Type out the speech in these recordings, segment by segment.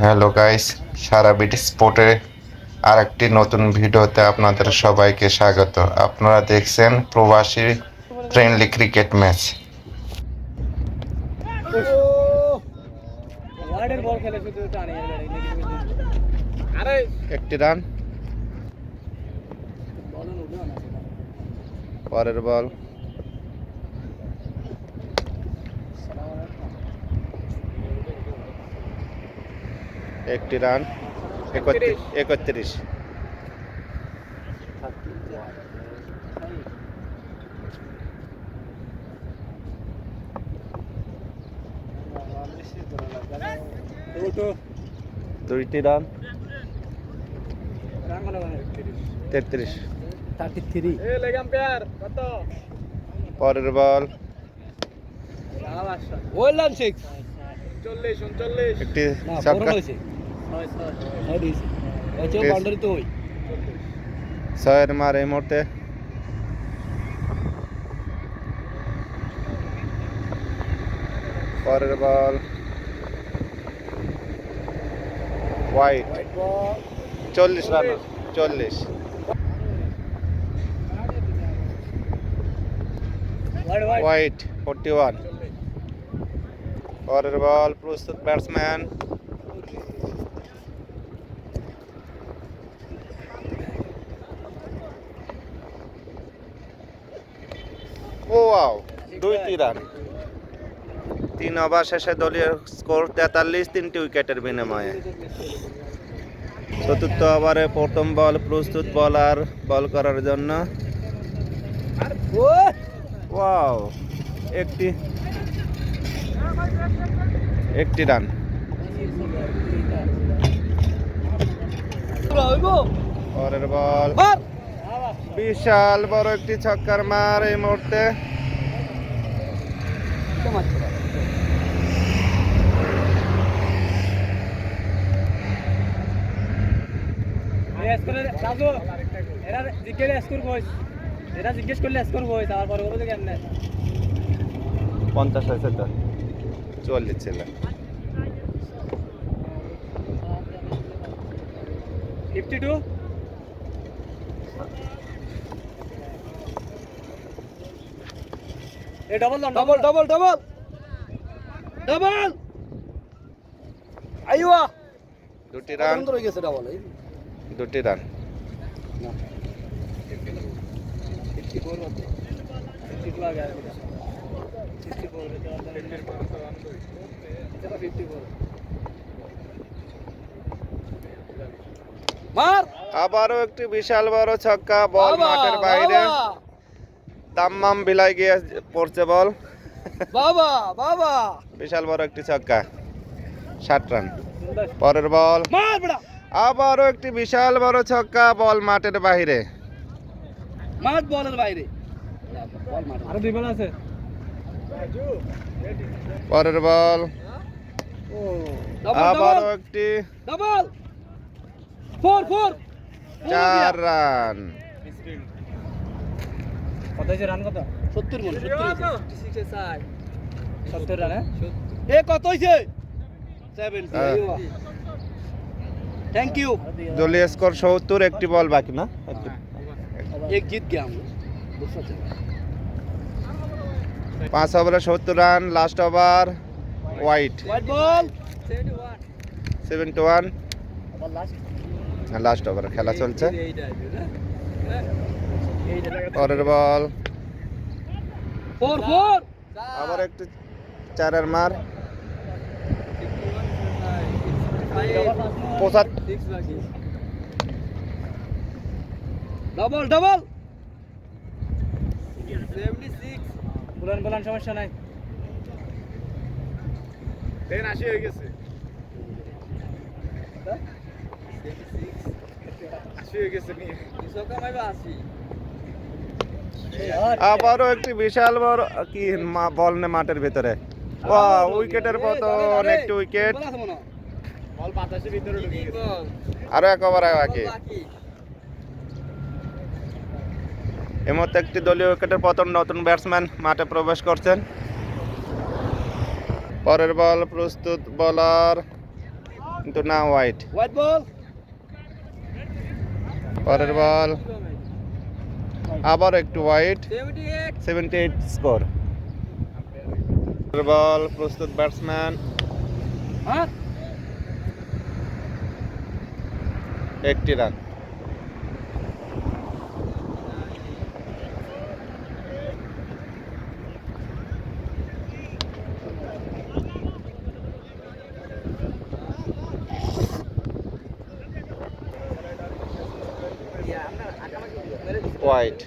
Hello guys, সারা বিটি স্পোর্টে আরেকটি নতুন ভিডিওতে আপনাদের সবাইকে স্বাগত। আপনারা দেখছেন প্রবাসী ফ্রেন্ডলি ক্রিকেট ম্যাচ একটি রান পরের বল একটি রান একত্রিশ দুইটি রান। তেত্রিশ। পরের বল। বললাম সিক্স। 40 39 একটি না বড় ছক্কা হয়েছে ছয় ছয় ছয় দিয়েছে হয়েছে Yes. বাউন্ডারি তো ওই ছয়ের মার এই মুহূর্তে পরের বল হোয়াইট চল্লিশ রান চল্লিশ wide wide wide forty one পরের বল প্রস্তুত ব্যাটসম্যান ও ওয়াও। দুইটি রান। তিন ওভার শেষে দলীয় স্কোর তেতাল্লিশ তিনটি উইকেটের বিনিময়ে। চতুর্থ ওভারে প্রথম বল প্রস্তুত বলার বল করার জন্য। ওয়াও একটি একটি রান। পরের বল। বিশাল বড় একটি ছক্কার মার এই মুহূর্তে। এরা জিজ্ঞেস স্কোর বয়স এরা জিজ্ঞেস করলে স্কোর বলতে কেমনে। পঞ্চাশ হয়েছে তো। চল্লিশ ছিল। ফিফটি টু এ double double double double double আইওয়া। দুটি রান রয়ে গেছে ডবল দুটি রান আবারও একটি বিশাল বড় ছক্কা বল মাঠের বাইরে। তাম্মাম বিলাই গিয়ে পড়ছে বল। বাবা বাবা! বিশাল বড় একটি ছক্কা ষাট রান। পরের বল। মার বড়া আবারও একটি বিশাল বড় ছক্কা বল মাঠের বাইরে। মার বলের বাইরে। আরও দুই বল আছে। পরের বল। আবারও একটি। ডাবল ফোর ফোর চার রান। কত হয়েছে রান কত? সত্তর মন সত্তর রান এ কত হয়েছে? হ্যাঁ। থ্যাংক ইউ দলীয় স্কোর সত্তর একটি বল বাকি না? এক জিত গয়া পাঁচ ওভারে সত্তর run last over wide seventy one last over খেলা চলছে। পরের বল। আবার একটু চারের মার। ডাবল ডাবল বুলান বুলান সমস্যা নাই। দেন আসি হয়ে গেছে। আবারও একটি বিশাল বড় কি মা- বল নে মাঠের ভিতরে। উইকেটের পতন একটি উইকেট আরও এক ওভার বাকি। এই মুহূর্তে একটি দলীয় উইকেটের পতন নতুন ব্যাটসম্যান মাঠে প্রবেশ করছেন। পরের বল প্রস্তুত বলার কিন্তু না হোয়াইট। White ball. পরের বল আবার একটু wide. 78 seventy eight score ball প্রস্তুত ব্যাটসম্যান হ্যাঁ একটি রান। হোয়াইট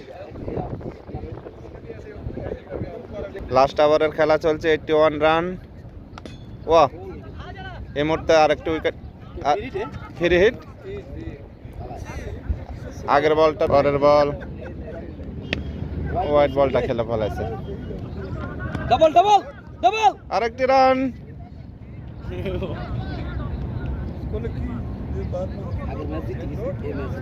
লাস্ট ওভারের খেলা চলছে এইটটি ওয়ান রান ওয়া এই মুহূর্তে আরেকটি উইকেট ফ্রি হিট আগের বলটা পরের বল। হোয়াইট বলটা খেলে ফেলাইছে ডাবল ডাবল ডাবল আরেকটি রান আগের ম্যাচ জিতে গেছে এই ম্যাচ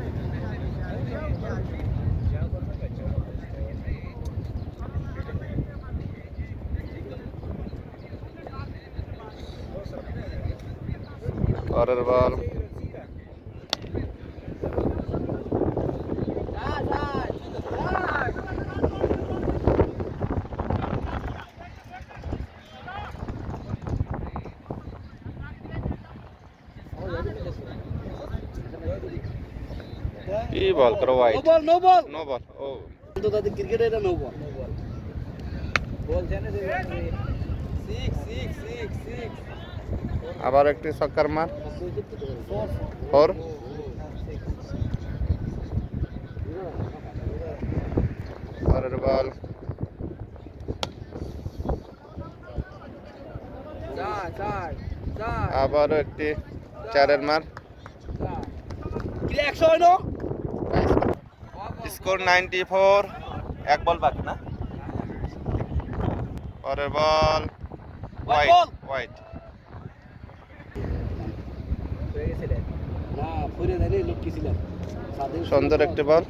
পরের বল কি বল করো wide no ball no ball no ball ও। তো তাদের ক্রিকেটে এটা নো বল বল জানে যে 6 6 6 6 আবার একটি ছক্কার মার। ফোর পরের বল আবারও একটি চারের মার। একশো স্কোর নাইনটি ফোর। এক বল বাকি না? পরের বল হোয়াইট হোয়াইট সুন্দর একটি বল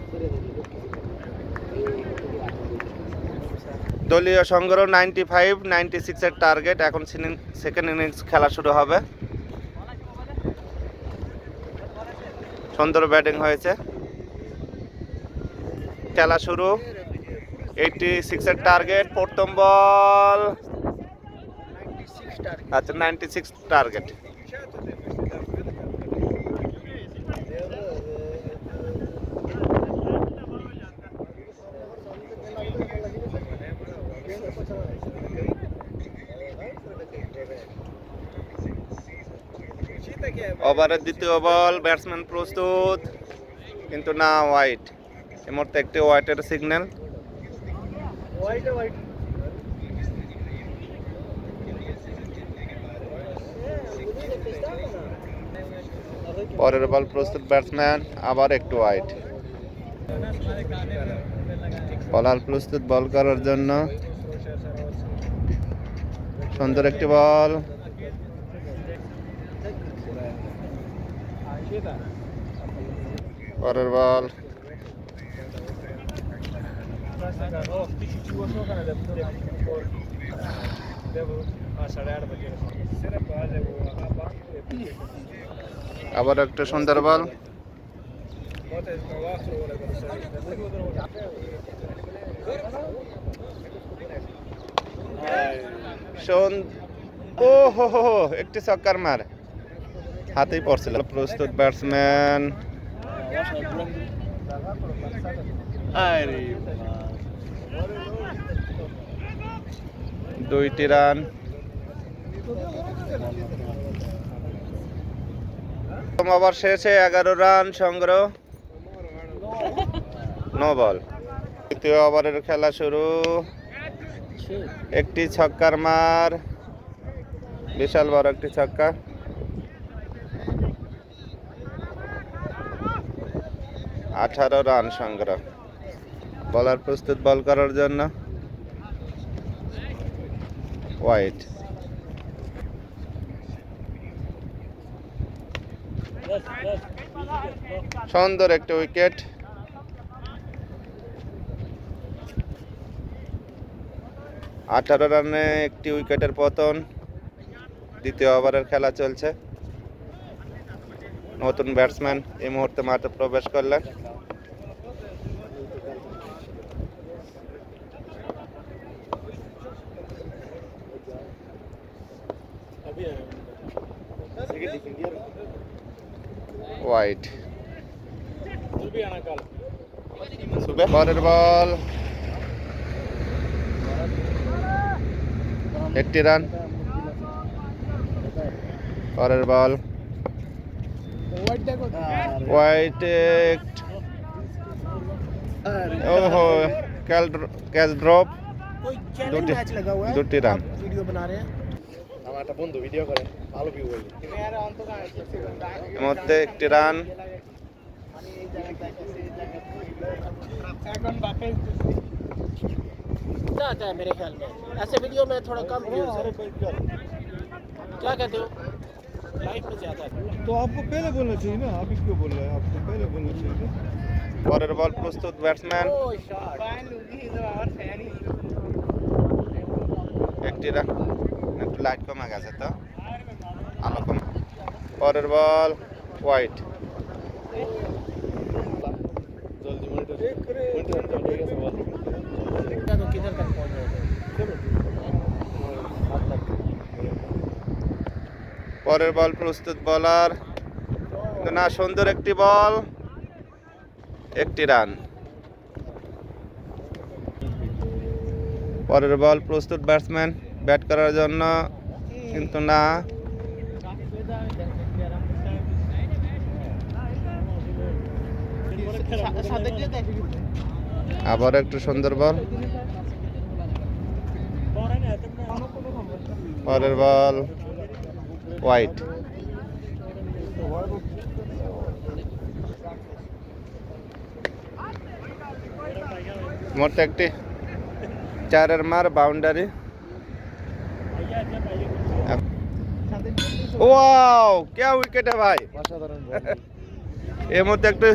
দলীয় সংগ্রহ নাইনটি ফাইভ নাইনটি সিক্সের টার্গেট এখন সেকেন্ড ইনিংস খেলা শুরু হবে। সুন্দর ব্যাটিং হয়েছে। খেলা শুরু। এইটটি সিক্সের টার্গেট প্রথম বল। আচ্ছা নাইনটি সিক্স টার্গেট ওভারের দ্বিতীয় বল ব্যাটসম্যান প্রস্তুত। কিন্তু না হোয়াইট এই মুহূর্তে একটি হোয়াইটের সিগন্যাল পরের বল প্রস্তুত ব্যাটসম্যান আবার একটু হোয়াইট বলার প্রস্তুত বল করার জন্য। সুন্দর একটি বল পরের বল আবার একটা সুন্দর বল। ও হো হো একটি ছক্কার মার। হাতেই পড়ছিল। প্রস্তুত ব্যাটসম্যান দুইটি রান। ওভার শেষে এগারো রান সংগ্রহ। No ball. দ্বিতীয় ওভারের খেলা শুরু। একটি ছক্কার মার। বিশাল বড় একটি ছক্কা। আঠারো রান সংগ্রহ। বলার প্রস্তুত বল করার জন্য। হোয়াইট সুন্দর একটা উইকেট আঠারো রানে একটি উইকেটের পতন। দ্বিতীয় ওভারের খেলা চলছে। নতুন ব্যাটসম্যান এই মুহূর্তে মাঠে প্রবেশ করলেন। হোয়াইট পরের বল একটি রান পরের বল হোয়াইট ওহো ক্যাচ ড্রপ দুটি দুটি রান আমার একটা বন্ধু ভিডিও করে ভালো ভিউ বলি এর মধ্যে একটি রান आता है मेरे ख्याल में ऐसे वीडियो में थोड़ा कम व्यूज है क्या कहते हो लाइफ में ज्यादा है तो आपको पहले बोलना चाहिए ना अभी क्यों बोल रहे हैं आपको पहले बोलना चाहिए ना পরের বল প্রস্তুত ব্যাটসম্যান একটু লাইট কমে গেছে তো। আলো কমা পরের বল হোয়াইট পরের বল প্রস্তুত বলার না সুন্দর একটি বল একটি রান পরের বল প্রস্তুত ব্যাটসম্যান ব্যাট করার জন্য, কিন্তু না। আবার একটু সুন্দর বল। পরের বল হোয়াইট মোট একটি চারের মার বাউন্ডারি। ওয়াও কে উইকেটে ভাই এর মধ্যে একটা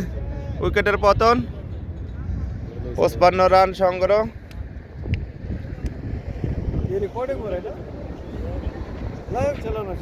উইকেটের পতন। পঁচপান্ন রান সংগ্রহ। রেকর্ডিং করে না। লাইভ চালানো